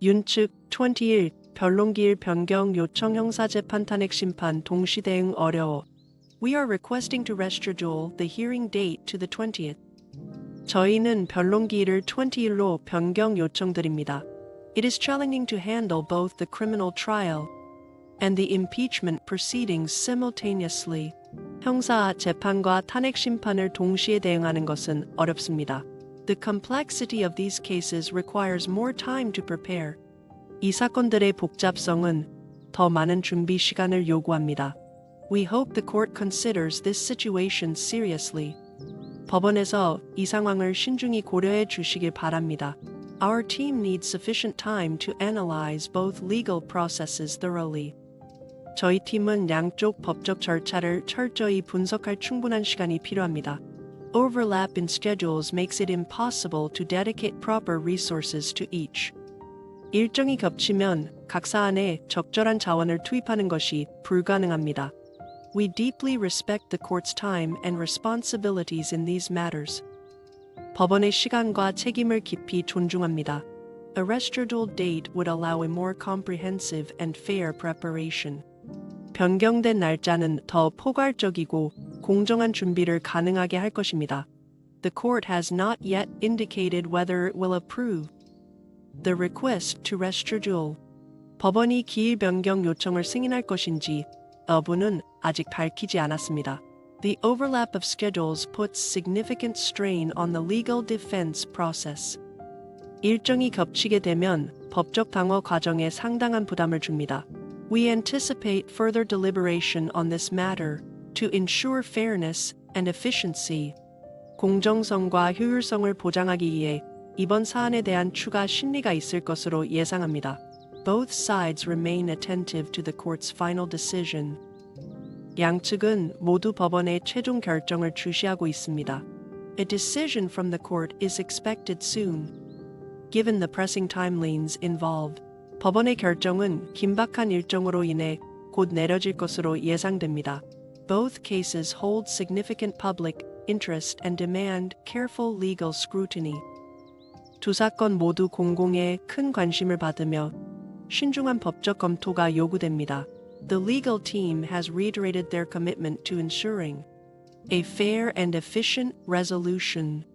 윤측 20일 변론기일 변경 요청 형사재판 탄핵 심판 동시 대응 어려워. We are requesting to reschedule the hearing date to the 20th. 저희는 변론기일을 20일로 변경 요청드립니다. It is challenging to handle both the criminal trial and the impeachment proceedings simultaneously. 형사 재판과 탄핵 심판을 동시에 대응하는 것은 어렵습니다. The complexity of these cases requires more time to prepare. 이 사건들의 복잡성은 더 많은 준비 시간을 요구합니다. We hope the court considers this situation seriously. 법원에서 이 상황을 신중히 고려해 주시길 바랍니다. Our team needs sufficient time to analyze both legal processes thoroughly. 저희 팀은 양쪽 법적 절차를 철저히 분석할 충분한 시간이 필요합니다. Overlap in schedules makes it impossible to dedicate proper resources to each. 일정이 겹치면 각 사안에 적절한 자원을 투입하는 것이 불가능합니다. We deeply respect the court's time and responsibilities in these matters. 법원의 시간과 책임을 깊이 존중합니다. A rescheduled date would allow a more comprehensive and fair preparation. 변경된 날짜는 더 포괄적이고 공정한 준비를 가능하게 할 것입니다. The court has not yet indicated whether it will approve the request to reschedule. 법원이 기일 변경 요청을 승인할 것인지 여부는 아직 밝히지 않았습니다. The overlap of schedules puts significant strain on the legal defense process. 일정이 겹치게 되면 법적 방어 과정에 상당한 부담을 줍니다. We anticipate further deliberation on this matter to ensure fairness and efficiency. 공정성과 효율성을 보장하기 위해 이번 사안에 대한 추가 심리가 있을 것으로 예상합니다. Both sides remain attentive to the court's final decision. 양측은 모두 법원의 최종 결정을 주시하고 있습니다. A decision from the court is expected soon. Given the pressing timelines involved, 법원의 결정은 긴박한 일정으로 인해 곧 내려질 것으로 예상됩니다. Both cases hold significant public interest and demand careful legal scrutiny. 두 사건 모두 공공의 큰 관심을 받으며 신중한 법적 검토가 요구됩니다. The legal team has reiterated their commitment to ensuring a fair and efficient resolution.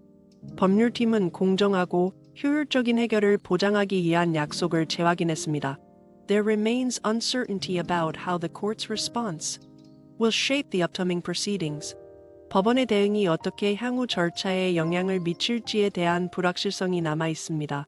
법률팀은 공정하고 효율적인 해결을 보장하기 위한 약속을 재확인했습니다. There remains uncertainty about how the court's response will shape the upcoming proceedings. 법원의 대응이 어떻게 향후 절차에 영향을 미칠지에 대한 불확실성이 남아 있습니다.